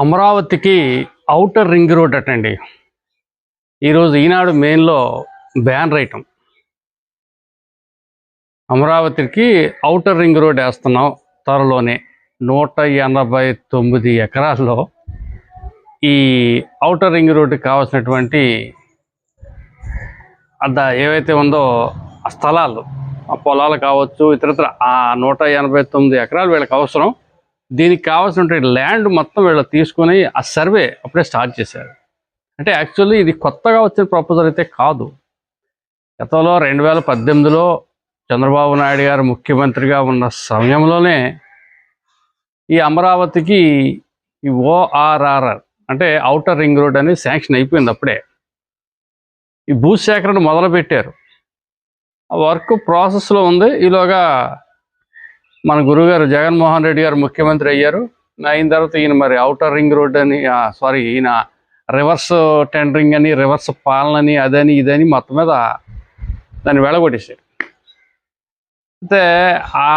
అమరావతికి outer ring road అటండి. ఈరోజు ఈనాడు మెయిన్లో ban రైటం అమరావతికి ఔటర్ రింగ్ రోడ్ వేస్తున్నాం త్వరలోనే. నూట ఎనభై తొమ్మిది ఎకరాల్లో ఈ ఔటర్ రింగ్ రోడ్కి కావాల్సినటువంటి అద్ద ఏవైతే ఉందో ఆ స్థలాలు ఆ పొలాలు కావచ్చు ఇతరత్ర ఆ నూట ఎనభై తొమ్మిది ఎకరాలు వీళ్ళకి అవసరం. దీనికి కావాల్సినటువంటి ల్యాండ్ మొత్తం వీళ్ళు తీసుకొని ఆ సర్వే అప్పుడే స్టార్ట్ చేశారు. అంటే యాక్చువల్లీ ఇది కొత్తగా వచ్చిన ప్రపోజల్ అయితే కాదు. గతంలో రెండు వేల పద్దెనిమిదిలో చంద్రబాబు నాయుడు గారు ముఖ్యమంత్రిగా ఉన్న సమయంలోనే ఈ అమరావతికి ఈ ఓఆర్ఆర్ఆర్ అంటే ఔటర్ రింగ్ రోడ్ అనేది శాంక్షన్ అయిపోయింది అప్పుడే. ఈ భూసేకరణ మొదలుపెట్టారు. ఆ వర్క్ ప్రాసెస్లో ఉంది. ఈలోగా మన గురుగారు జగన్మోహన్ రెడ్డి గారు ముఖ్యమంత్రి అయ్యారు. అయిన తర్వాత ఈయన మరి అవుటర్ రింగ్ రోడ్ అని సారీ ఈయన రివర్స్ టెండరింగ్ అని రివర్స్ పాలన అని అదని ఇదని మొత్తం మీద దాన్ని వెళ్ళగొట్టేశాడు అయితే ఆ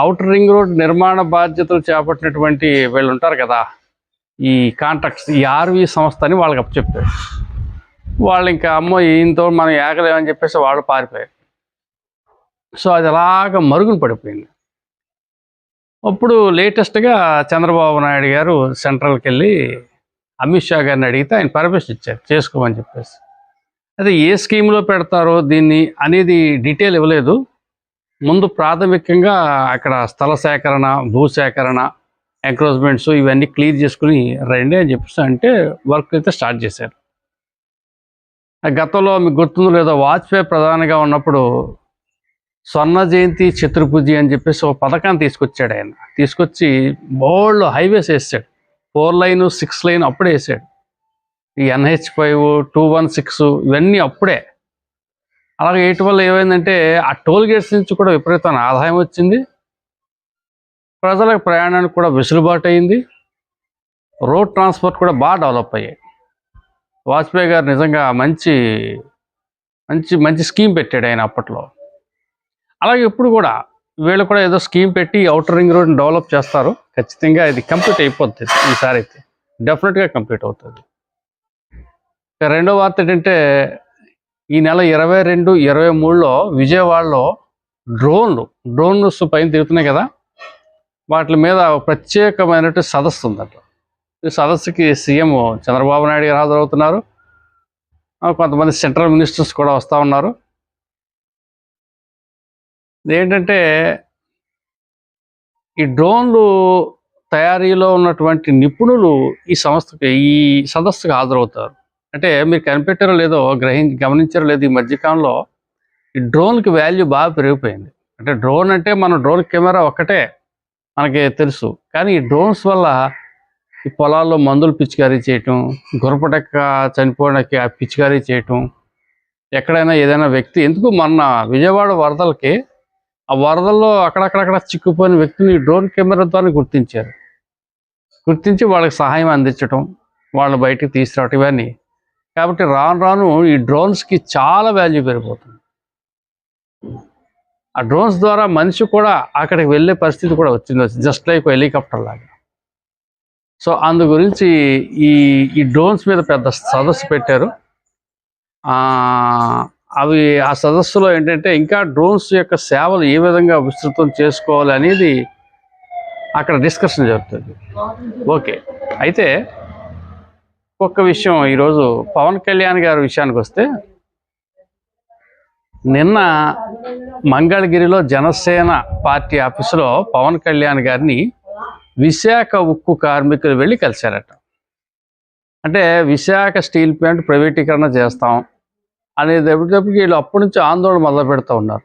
అవుటర్ రింగ్ రోడ్ నిర్మాణ బాధ్యతలు చేపట్టినటువంటి వీళ్ళు ఉంటారు కదా ఈ కాంట్రాక్ట్స్ ఈ ఆర్వి సంస్థ అని వాళ్ళకి అప్పచెప్పారు వాళ్ళు ఇంకా అమ్మో ఈయనతో మనం ఏకలేమని చెప్పేసి వాళ్ళు పారిపోయారు. సో అది అలాగ మరుగున పడిపోయింది. అప్పుడు లేటెస్ట్గా చంద్రబాబు నాయుడు గారు సెంట్రల్కి వెళ్ళి అమిత్ షా గారిని అడిగితే ఆయన పర్మిషన్ ఇచ్చారు చేసుకోమని చెప్పేసి. అది ఏ స్కీమ్లో పెడతారో దీన్ని అనేది డీటెయిల్ ఇవ్వలేదు. ముందు ప్రాథమికంగా అక్కడ స్థల సేకరణ భూ సేకరణ ఎంక్రోచ్మెంట్స్ ఇవన్నీ క్లియర్ చేసుకుని రండి అని చెప్పేసి అంటే వర్క్ అయితే స్టార్ట్ చేశారు. ఆ గతంలో మీకు గుర్తుందో లేదో వాజ్పేయి ప్రధానిగా ఉన్నప్పుడు స్వర్ణ జయంతి చతుర్భుజి అని చెప్పేసి ఒక పథకాన్ని తీసుకొచ్చాడు ఆయన. తీసుకొచ్చి బోల్డ్ హైవేస్ వేసాడు. ఫోర్ లైన్ సిక్స్ లైన్ అప్పుడే వేసాడు. ఈ NH five two one six ఇవన్నీ అప్పుడే. అలాగే వేయటం వల్ల ఏమైందంటే ఆ టోల్ గేట్స్ నుంచి కూడా విపరీతమైన ఆదాయం వచ్చింది. ప్రజలకు ప్రయాణానికి కూడా వెసులుబాటు అయింది. రోడ్ ట్రాన్స్పోర్ట్ కూడా బాగా డెవలప్ అయ్యాయి. వాజ్పేయి గారు నిజంగా మంచి మంచి మంచి స్కీమ్ పెట్టాడు ఆయన అప్పట్లో. అలాగే ఇప్పుడు కూడా వీళ్ళు కూడా ఏదో స్కీమ్ పెట్టి అవుటర్ రింగ్ రోడ్ని డెవలప్ చేస్తారు. ఖచ్చితంగా ఇది కంప్లీట్ అయిపోతుంది ఈసారి అయితే డెఫినెట్గా కంప్లీట్ అవుతుంది. రెండో వార్త ఏంటంటే ఈ నెల ఇరవై రెండు ఇరవై మూడులో విజయవాడలో డ్రోన్లు డ్రోన్స్ పైన తిరుగుతున్నాయి కదా వాటి మీద ప్రత్యేకమైనటువంటి సదస్సు ఉందట. ఈ సదస్సుకి సీఎం చంద్రబాబు నాయుడు గారు హాజరవుతున్నారు. కొంతమంది సెంట్రల్ మినిస్టర్స్ కూడా వస్తూ ఉన్నారు. ఏంటంటే ఈ డ్రోన్లు తయారీలో ఉన్నటువంటి నిపుణులు ఈ సంస్థకి ఈ సదస్సుకు హాజరవుతారు. అంటే మీరు కనిపెట్టారో లేదో గ్రహి గమనించారో లేదో ఈ మధ్యకాలంలో ఈ డ్రోన్కి వాల్యూ బాగా పెరిగిపోయింది. అంటే డ్రోన్ అంటే మన డ్రోన్ కెమెరా ఒక్కటే మనకి తెలుసు. కానీ ఈ డ్రోన్స్ వల్ల ఈ పొలాల్లో మందులు పిచికారీ చేయటం గురపడక్క చనిపోవడానికి ఆ పిచికారీ చేయటం ఎక్కడైనా ఏదైనా వ్యక్తి ఎందుకు మొన్న విజయవాడ వరదలకి ఆ వరదల్లో అక్కడక్కడక్కడ చిక్కుపోయిన వ్యక్తిని డ్రోన్ కెమెరా ద్వారా గుర్తించారు. గుర్తించి వాళ్ళకి సహాయం అందించడం వాళ్ళని బయటికి తీసుకురావటం ఇవన్నీ. కాబట్టి రాను రాను ఈ డ్రోన్స్కి చాలా వాల్యూ పెరిగిపోతుంది. ఆ డ్రోన్స్ ద్వారా మనిషి కూడా అక్కడికి వెళ్ళే పరిస్థితి కూడా వచ్చింది. జస్ట్ లైక్ హెలికాప్టర్ లాగా. సో అందు గురించి ఈ ఈ డ్రోన్స్ మీద పెద్ద సదస్సు పెట్టారు. అవి ఆ సదస్సులో ఏంటంటే ఇంకా డ్రోన్స్ యొక్క సేవలు ఏ విధంగా విస్తృతం చేసుకోవాలి అనేది అక్కడ డిస్కషన్ జరుగుతుంది. ఓకే. అయితే ఒక్క విషయం ఈరోజు పవన్ కళ్యాణ్ గారి విషయానికి వస్తే నిన్న మంగళగిరిలో జనసేన పార్టీ ఆఫీసులో పవన్ కళ్యాణ్ గారిని విశాఖ ఉక్కు కార్మికులు వెళ్ళి కలిశారట. అంటే విశాఖ స్టీల్ ప్లాంట్ ప్రైవేటీకరణ చేస్తాం అనేది ఎప్పటికప్పటికి వీళ్ళు అప్పటి నుంచి ఆందోళన మొదలు పెడుతూ ఉన్నారు.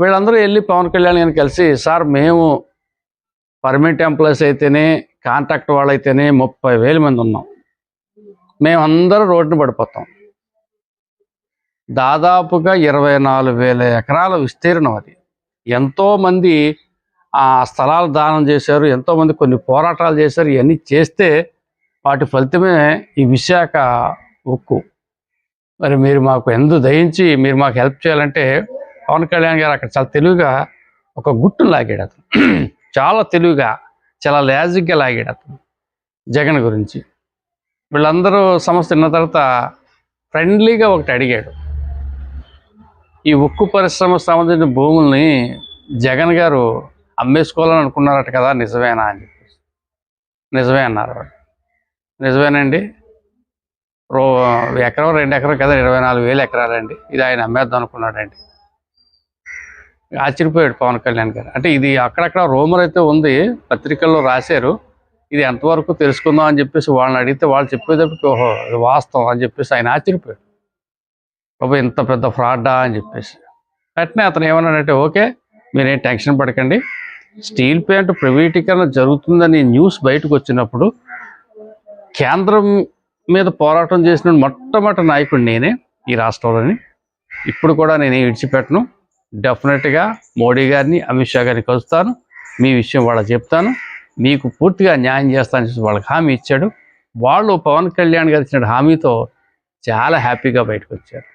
వీళ్ళందరూ వెళ్ళి పవన్ కళ్యాణ్ గారిని కలిసి సార్ మేము పర్మనెంట్ ఎంప్లాయీస్ అయితేనే కాంట్రాక్ట్ వాళ్ళైతేనే ముప్పై వేల మంది ఉన్నాం. మేమందరూ రోడ్డున పడిపోతాం. దాదాపుగా ఇరవై నాలుగు వేల ఎకరాల విస్తీర్ణం అది. ఎంతోమంది ఆ స్థలాలు దానం చేశారు ఎంతోమంది కొన్ని పోరాటాలు చేశారు ఇవన్నీ చేస్తే వాటి ఫలితమే ఈ విశాఖ ఉక్కు. మరి మీరు మాకు ఎందు దయించి మీరు మాకు హెల్ప్ చేయాలంటే పవన్ కళ్యాణ్ గారు అక్కడ చాలా తెలివిగా ఒక గుట్టును లాగాడు అతను. చాలా తెలివిగా చాలా లాజిక్గా లాగాడు అతను జగన్ గురించి. వీళ్ళందరూ సమస్య తిన్న తర్వాత ఫ్రెండ్లీగా ఒకటి అడిగాడు. ఈ ఉక్కు పరిశ్రమ సంబంధించిన భూముల్ని జగన్ గారు అమ్మేసుకోవాలని అనుకున్నారట కదా నిజమేనా అని చెప్పేసి. నిజమే అన్నారు నిజమేనండి? రో ఎకరం రెండు ఎకరం కదా ఇరవై నాలుగు వేలు ఎకరాలండి. ఇది ఆయన అమ్మేద్దాం అనుకున్నాడండి. ఆశ్చర్యపోయాడు పవన్ కళ్యాణ్ గారు. అంటే ఇది అక్కడక్కడ రూమర్ అయితే ఉంది పత్రికల్లో రాశారు. ఇది ఎంతవరకు తెలుసుకుందాం అని చెప్పేసి వాళ్ళని అడిగితే వాళ్ళు చెప్పేటప్పటికి ఓహో ఇది వాస్తవం అని చెప్పేసి ఆయన ఆశ్చర్యపోయాడు. బాబా ఇంత పెద్ద ఫ్రాడా అని చెప్పేసి. అట్నే అతను ఏమన్నాడంటే ఓకే మీరేం టెన్షన్ పడకండి. స్టీల్ ప్లాంట్ ప్రైవేటీకరణ జరుగుతుందని న్యూస్ బయటకు వచ్చినప్పుడు కేంద్రం మీద పోరాటం చేసిన మొట్టమొదటి నాయకుడు నేనే ఈ రాష్ట్రంలోని. ఇప్పుడు కూడా నేను విడిచిపెట్టను. డెఫినెట్గా మోడీ గారిని అమిత్ షా గారిని కలుస్తాను. మీ విషయం వాళ్ళకి చెప్తాను. మీకు పూర్తిగా న్యాయం చేస్తానని చెప్పి వాళ్ళకి హామీ ఇచ్చాడు. వాళ్ళు పవన్ కళ్యాణ్ గారు ఇచ్చిన హామీతో చాలా హ్యాపీగా బయటకు వచ్చారు.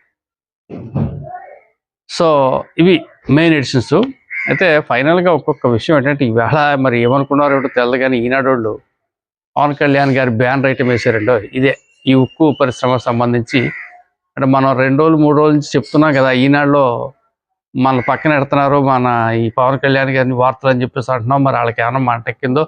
సో ఇవి మెయిన్ ఎడిషన్స్ అయితే ఫైనల్గా ఒక్కొక్క విషయం ఏంటంటే ఈవేళ మరి ఏమనుకున్నారో ఏమిటో తెల్లదు కానీ ఈనాడు వాళ్ళు పవన్ కళ్యాణ్ గారి బ్యాన్ ఐటమ్ వేసారండో ఇదే ఈ ఉక్కు పరిశ్రమ సంబంధించి. అంటే మనం రెండు రోజులు మూడు రోజుల నుంచి చెప్తున్నాం కదా ఈనాడులో మన పక్కన పెడుతున్నారు మన ఈ పవన్ కళ్యాణ్ గారిని వార్తలు అని చెప్పేసి అంటున్నాం. మరి వాళ్ళకి ఏమన్నా మాట ఎక్కిందో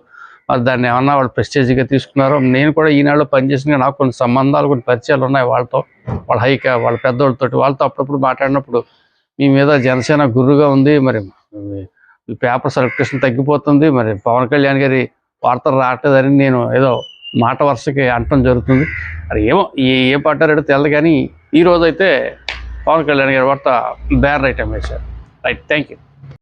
మరి దాన్ని ఏమన్నా వాళ్ళు ప్రెస్టేజ్గా తీసుకున్నారో నేను కూడా ఈనాడులో పనిచేసిన నాకు కొన్ని సంబంధాలు కొన్ని పరిచయాలు ఉన్నాయి వాళ్ళతో. వాళ్ళ హైక వాళ్ళ పెద్దోళ్ళతో వాళ్ళతో అప్పుడప్పుడు మాట్లాడినప్పుడు మీ మీద జనసేన గుర్రుగా ఉంది. మరి పేపర్ సర్క్యులేషన్ తగ్గిపోతుంది. మరి పవన్ కళ్యాణ్ గారి వార్తలు రావట్లేదని నేను ఏదో మాట వరుసకి అంటం జరుగుతుంది. అది ఏమో ఏ ఏ పట్టారో తెలియదు కానీ ఈ పవన్ కళ్యాణ్ గారి వార్త బ్యాన్ ఐటమ్ వేశారు. Right thank you